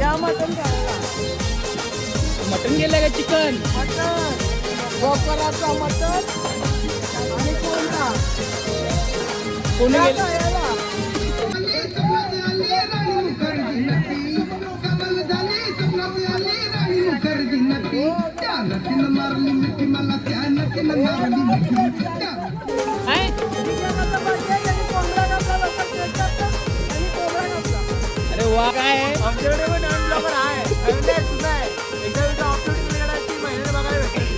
या mutton mutton गेलं का चिकन? मटन बोकराचा मटन आणि कोणता? कोणी या गेलं खायला. काय वा काय आहे? आमच्याकडे पण नवीन ब्लॉगर आहे. नवीन नाही जुना आहे. एकदा व्हिडिओ अपलोड केलेला आहे, तीन महिन्याने बघायला भेटेल.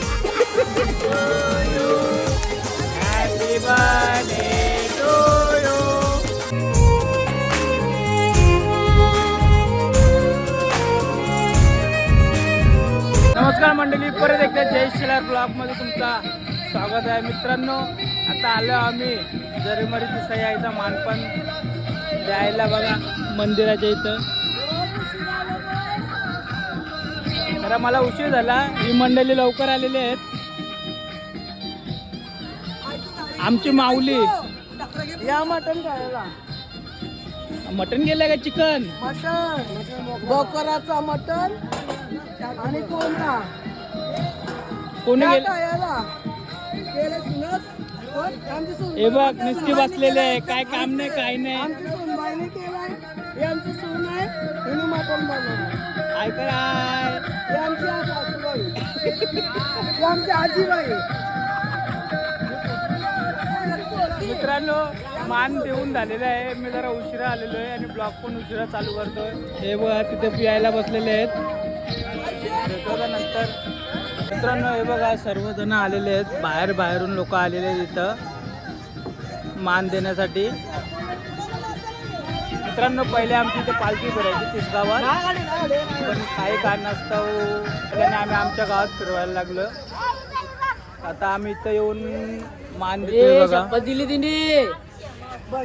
Happy birthday to you. नमस्कार मंडळी परत एकदा जय शिलार ब्लॉगमध्ये तुमचा स्वागत आहे. मित्रांनो आता आलो आम्ही जरीमरी सह्याचा मानपण. द्यायला बघा मंदिराच्या इथं. जरा मला उशीर झाला. ही मंडळी लवकर आलेली आहेत. आमची माऊली. या मटन खायला. मटन गेलं का चिकन? मटन बोकराचा मटन आणि कोणता कोणी गेलं हे बघ नुसती बसलेले आहे. काय काम नाही काय नाही. आमची सून आहे सासूबाई. आजीबाई. मित्रांनो मान देऊन झालेलं आहे. मी जरा उशिरा आलेलो आहे आणि ब्लॉग पण उशिरा चालू करतोय. हे बघा तिथे पियायला बसलेले आहेत. नंतर. मित्रांनो हे बघा सर्वजण आलेले आहेत. बाहेर बाहेरून लोक आलेले आहेत इथं. मान देण्यासाठी. मित्रांनो पहिले आमची इथे पालखी फिरायची तीस गावात पण काही कारणास्तव त्याने आम्ही आमच्या गावात फिरवायला लागलो. आता आम्ही इथं येऊन मान देतोय बघा. दिली तिने.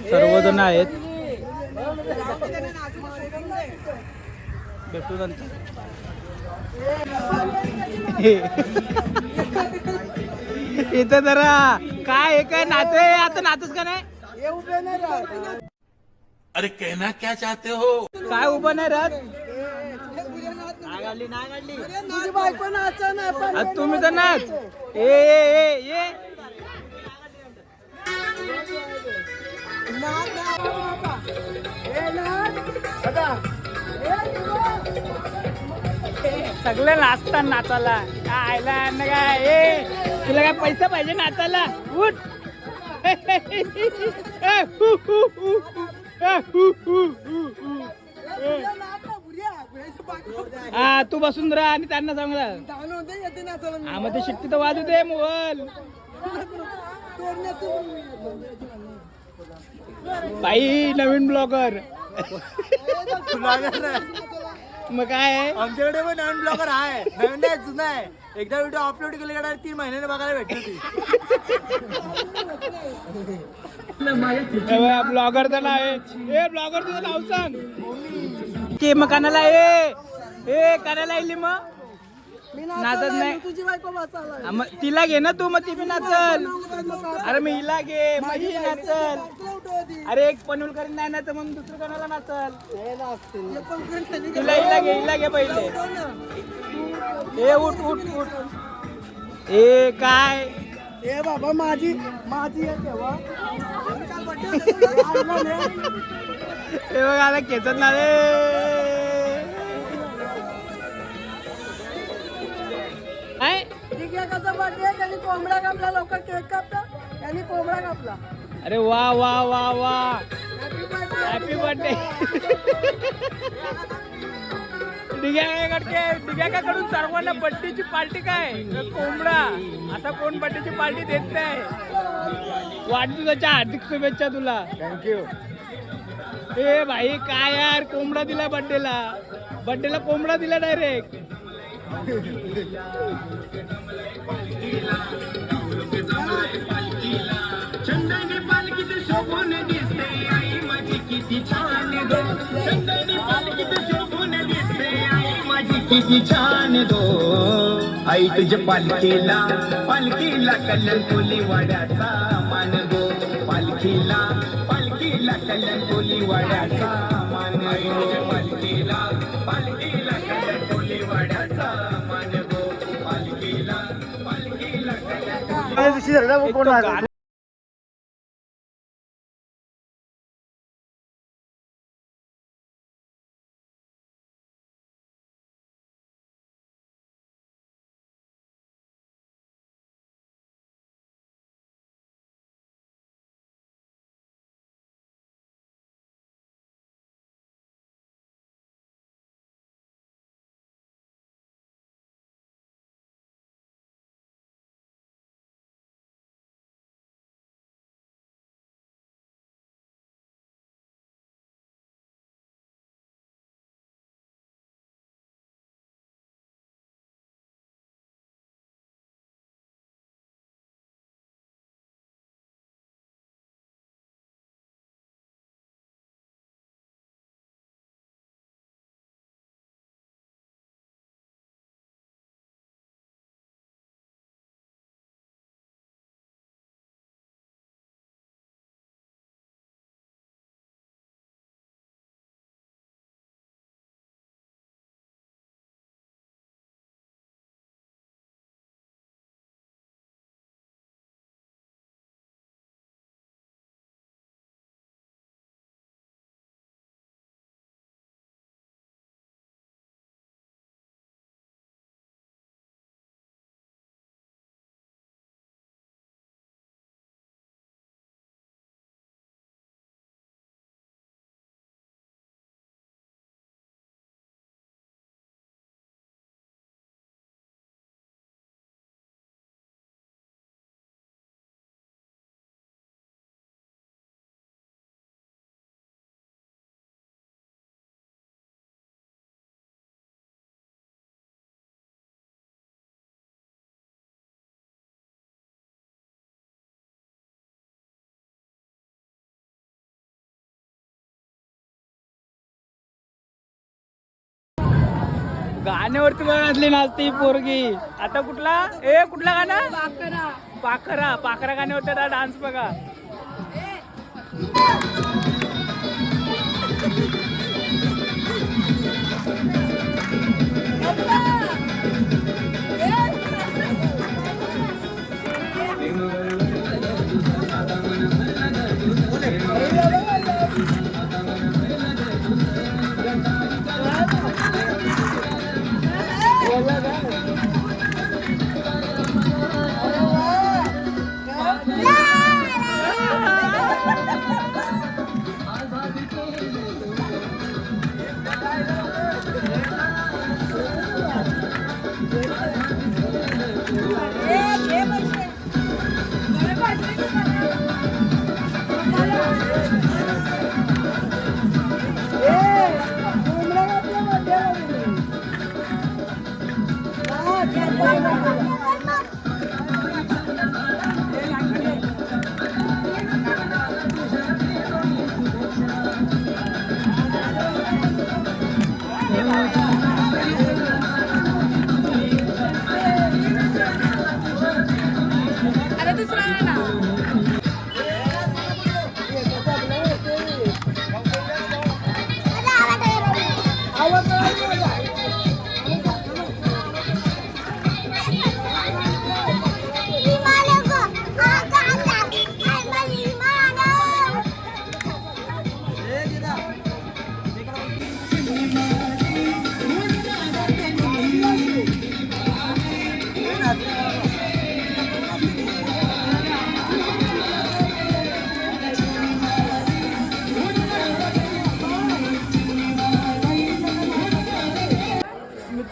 सर्वजण आहेत. भेटू नंतर इथं जरा काय हे काय नाचय आता नाचच का नाही? उभे नाही राहत. अरे कहना क्या चाहते हो? काय उभं नाही राहत? तुझी बायको नाचा नाही पण आता तुम्ही तर नाच. ए ए ए तुझं. सगळे नाचतात नाचाला काय आयला काय? ए तुला काय पैसा पाहिजे नाचायला? उठ. ए, हु, तू बसून राहा आणि त्यांना मी. हा मग ते शिट्टी तर वाजू दे मोबाईल. बाई नवीन ब्लॉगर. मग काय आमच्याकडे पण नवीन ब्लॉगर आहे. नवीन नाही जुना आहे. एकदा व्हिडिओ अपलोड केलेला आहे, तीन महिन्याने बघायला भेटेल ती ब्लॉगर तर नाही. ए ब्लॉगर तुझं नाव सांग. के मग कानाला ए ए कानाला येईल मग मी नाचत नाही. तुझी बायको तिला घे ना तू मग ती बी नाचल. अरे मी हिला घे मग ही नाचल. अरे एक पनवेलकरी नाही ना तर मग दुसरं कोणाला नाचल? तिला हिला घे हिला घे पहिले. ए उठ उठ उठ. ए काय? ए बाबा माझी माझी आहे तेव्हा. हे बघ आला खेचत ना रे बर्थडे कोंबडा कापला लोक केक कापतात त्यांनी कोंबडा कापला. अरे वा वा वा वा. Happy birthday. हॅपी बर्थडे डिग्याकडे डिग्याकडून सर्वांना बड्डेची पार्टी काय? कोंबडा. आता कोण बड्डेची पार्टी देत नाही? वाढदिवसाच्या हार्दिक शुभेच्छा तुला. थँक्यू ए भाई काय यार कोंबडा दिला बड्डेला. बड्डेला कोंबडा दिला डायरेक्ट चंदनी पालखीत शोभून दिसते आई माझी किती किती छान दो। आई तुझ्या पालखीला पालखीला कल्याण कोली वाड्याचा मान गो पालखीला पालखीला कल्याण कोली वाड्याचा मान गो पालखीला पालखीला टोली वाड्याचा मान गो पालखीला पालखीला एक गाण्यावरती बघितली नाचते पोरगी. आता कुठला? ए कुठला गाणं? पाकरा पाखरा. पाखरा गाण्यावरती डान्स बघा. अरे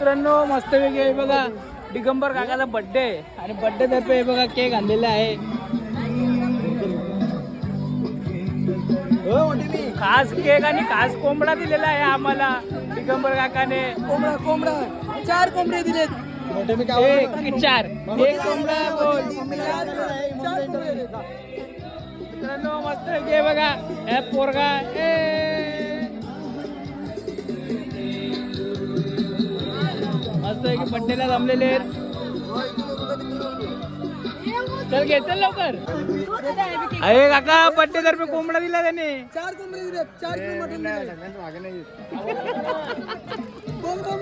मित्रांनो मस्त वेगळी आहे बघा. दिगंबर काकाचा बर्थडे आहे. आणि बर्थडे तर्फे हे बघा केक आणलेला आहे. खास केक आणि खास कोंबडा दिलेला आहे आम्हाला दिगंबर काकाने. कोंबडा कोंबडा. चार कोंबडे दिलेत. एक चार. एक कोंबडा मित्रांनो मस्त बघा. हे पोरगा ए! आहे की बड्डेला जमलेले आहेत. चल घे चल लवकर. अरे काका बड्डे तर्फे कोंबडा दिला त्याने. चार कोंबडे दिलेत. चार किलो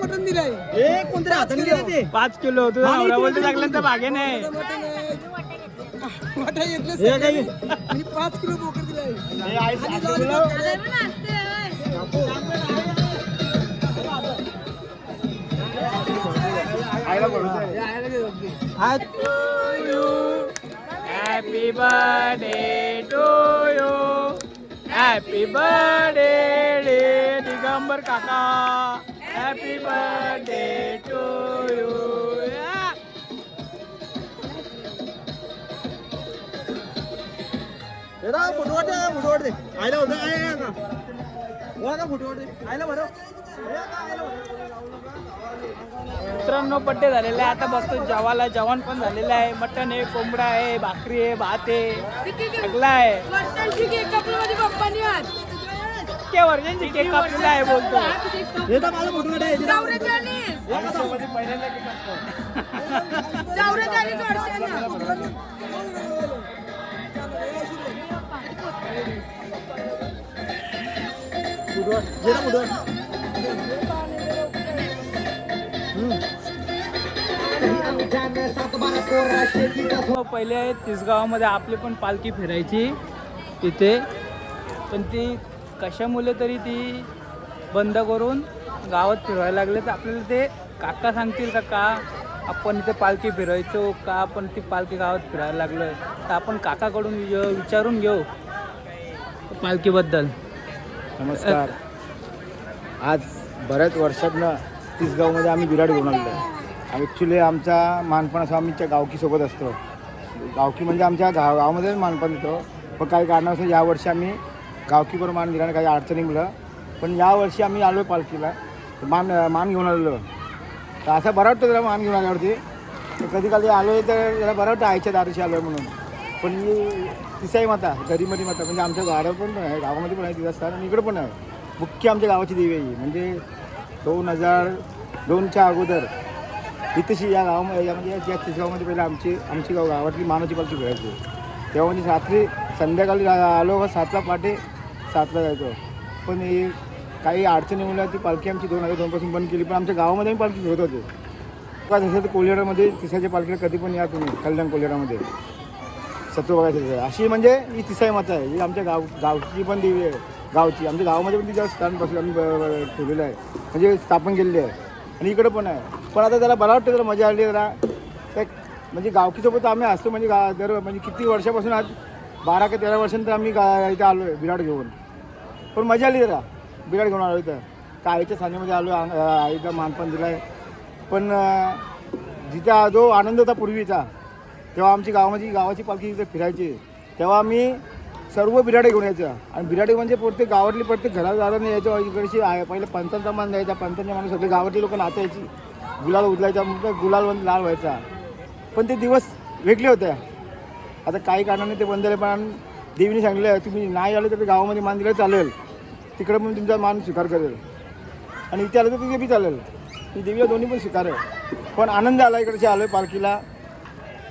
मटण दिले दिलाय? हे कोणतरी हाताने गेले ते. पाच किलो. तुझा नवरा बोलतो लागल्यानंतर भागे नाही. वाटा घेतलं हे पाच किलो बोकड दिलाय. Happy birthday to you happy birthday Digambar काका हॅपी बर्थडे टू यू फुटवाट दे, फुटवाट दे. आईला होतं का फुटवाट दे? आईला बरं. हे? मित्रांनो बड्डे झालेला आहे आता बसतो जेवायला. जेवण पण झालेलं आहे. मटन आहे कोंबडा आहे भाकरी आहे भात आहे. सगळं आहे. इतक्या वर्षांची केक कापलेला आहे बोलतो. हे तर माझं फुटवाट आहे. पहिले तिसगावामध्ये आपली पण पालखी फिरायची तिथे पण ती कशामुळे तरी ती बंद करून गावात फिरवायला लागले तर आपल्याला ते काका सांगतील का का आपण इथे पालखी फिरायचो का आपण ती पालखी गावात फिरायला लागलो तर आपण काकाकडून विचारून घेऊ पालखीबद्दल. नमस्कार. आज बऱ्याच वर्षातनं तिसगावमध्ये आम्ही विराट घेऊन आलो ॲक्च्युली आमच्या मानपणासह आम्हीच्या गावकीसोबत असतो. गावकी म्हणजे आमच्या गाव गावामध्येच मानपण देतो पण काही कारणास्तव यावर्षी आम्ही गावकीवर मान दिला आणि काही अडचणीमुळं पण यावर्षी आम्ही आलो आहे पालखीला. मान मान घेऊन आलेलो. तर असं बरं वाटतं जरा मान घेऊन आल्यावरती. तर कधी कधी आलो आहे तर जरा बरं वाटतं आईच्या दारूशी आलो आहे म्हणून. पण ही तिसाई माता गरीमध्ये माता म्हणजे आमच्या गाड्या पण आहे गावामध्ये पण आहे तिथं आणि इकडं पण आहे. मुख्य आमच्या गावाची देवी आहे म्हणजे दोन हजार दोनच्या अगोदर इथेशी या गावामध्ये या म्हणजे या- तिसगावमध्ये पहिलं आमची आमची गाव गावातली मानाची पालखी फिरायची तेव्हा म्हणजे रात्री संध्याकाळी आलो का सातला पहाटे सातला जायचो. पण हे काही मुलं ती पालखी आमची दोन हजार दोनपासून बंद केली पण आमच्या गावामध्ये आम्ही पालखी फिरत होतो. का जसं तर कोल्हेरामध्ये तिसाच्या पालखीला कधी पण या तुम्ही कल्याण कोल्हेरामध्ये. सत्व बघायचं अशी म्हणजे ही तिसाई माता आहे. ही आमच्या गाव गावची पण देवी आहे. गावची. आमच्या गावामध्ये पण तिच्या स्थानपासून आम्ही ब- ठेवलेलं आहे. म्हणजे स्थापन केलेली आहे. आणि इकडं पण आहे. पण आता त्याला बरं वाटतं जरा मजा आली जरा. एक म्हणजे गावकीसोबत आम्ही असतो म्हणजे गा दर म्हणजे किती वर्षापासून आज बारा का तेरा वर्षांतर आम्ही गा इथं आलो आहे बिराड घेऊन. पण मजा आली जरा बिराड घेऊन आलो इथं. तर आईच्या सानीमध्ये आलो आईचा मानपण दिला आहे पण अं, जिथे जो आनंद होता पूर्वीचा तेव्हा आमची गावामध्ये म्हणजे गावाची पालखी इथे फिरायची. तेव्हा आम्ही सर्व बिराडे घेऊन यायचं. आणि बिराडे म्हणजे प्रत्येक गावातली प्रत्येक घरादाराने यायचं इकडची आहे पहिले पंचांचा मान द्यायचा पंचांच्या माणूस सगळे गावातली लोक नाचायची. गुलाल उदलायचा मग गुलाल म्हणजे लाल व्हायचा. पण ते दिवस वेगळे होते. आता काही कारणाने ते बंद झाले पण देवीने सांगितलं आहे तुम्ही नाही आले तर ते गावामध्ये मान दिलं चालेल. तिकडे पण तुमचा मान स्वीकार करेल. आणि इथे आलं तर तिथे बी चालेल. ती देवीला दोन्ही पण स्वीकार आहे. पण आनंद आला इकडचे आलो आहे पालखीला.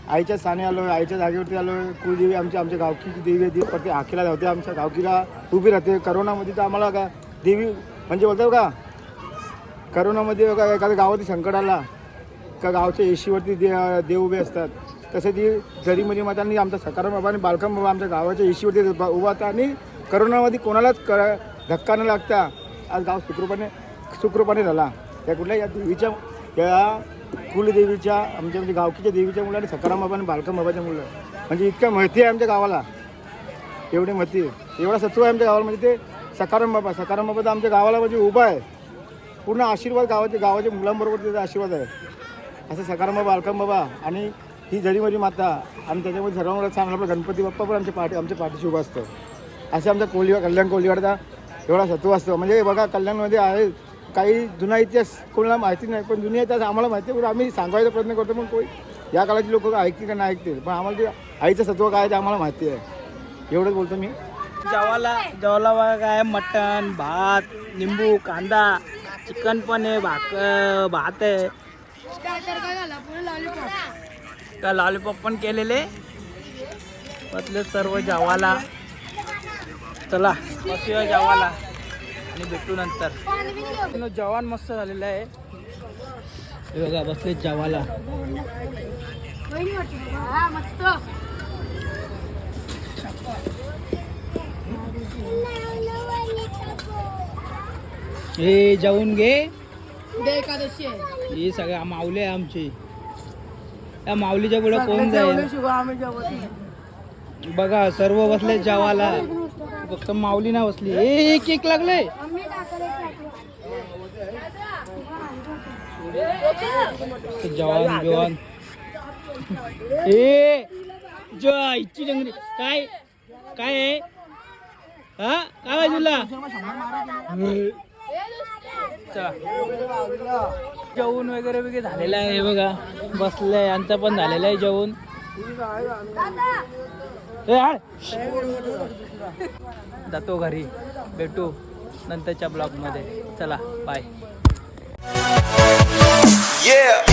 आईच्या साने आलो आहे आईच्या जागेवरती आलो आहे कुलदेवी आमच्या आमच्या गावकीची देवी आहे ती प्रत्येक आखीला धावते आमच्या गावकीला. उभी राहते. करोनामध्ये तर आम्हाला का देवी म्हणजे बोलतो का करोनामध्ये बघा एखाद्या गावातील संकट आला का गावच्या एशीवरती दे देव उभे असतात. तसे ती जरीमरी म्हणजे मातांनी आमचा सकाराम बाबा आणि बालकाम बाबा आमच्या गावाच्या एशीवरती उभा होता आणि करोनामध्ये कोणालाच क धक्का न लागता आज गाव सुखरूपाने सुखरूपाने झाला. त्या कुठल्या या देवीच्या या कुलदेवीच्या आमच्या म्हणजे गावकीच्या देवीच्या मुलं आणि सकाराम बाबा आणि बालकाम बाबाच्या मुलं. म्हणजे इतक्या महती आहे आमच्या गावाला. एवढी महती आहे. एवढा सत्व आहे आमच्या गावाला. म्हणजे ते सकाराम बाबा सकाराम बाबा तर आमच्या गावाला म्हणजे उभा आहे. पूर्ण आशीर्वाद गावाचे गावाच्या मुलांबरोबर त्याचा आशीर्वाद आहे. असं सकाराम बाबा अलकम बाबा आणि ही जरीमरी माता आणि त्याच्यामध्ये सर्वांना चांगला आपला गणपती बाप्पा पण आमच्या पाठी आमच्या पाठीशी उभं असतं. असं आमचा कोलिवा कल्याण कोलिवाडचा एवढा सत्व असतो. म्हणजे बघा कल्याणमध्ये आहे काही जुना इतिहास कोणाला माहिती नाही पण जुना इतिहास आम्हाला माहिती आहे. पण आम्ही सांगायचा प्रयत्न करतो पण कोणी या काळाची लोक ऐकतील का नाही ऐकतील? पण आम्हाला ते आईचं सत्व काय आहे ते आम्हाला माहिती आहे. एवढंच बोलतो मी. जवाला जवाला काय मटण भात लिंबू कांदा. चिकन पण आहे भाक भात आहे. का लॉलीपॉप पण केलेले? बसले सर्व जेवायला. चला बसूया जेवायला आणि भेटू नंतर. जेवण मस्त झालेलं आहे. हे बघा बसले जेवायला. मस्त हे जेवून घे. एकादशी आहे. हे सगळे माऊली आहे आमची. त्या माऊलीच्या पुढे कोण जाईल? शिवाय आम्ही जेवत नाही. बघा सर्व बसले जेवायला. फक्त माऊली ना बसली. ए केक लागले. जवान जवान ए जयची जंगली. काय काय आहे? हा? काय तुला? चला. जेवण वगैरे वगैरे झालेलं आहे बघा. बघा बसलंय यांचं पण झालेलं आहे जेवण. जातो घरी. भेटू नंतरच्या ब्लॉगमध्ये. चला बाय Yeah.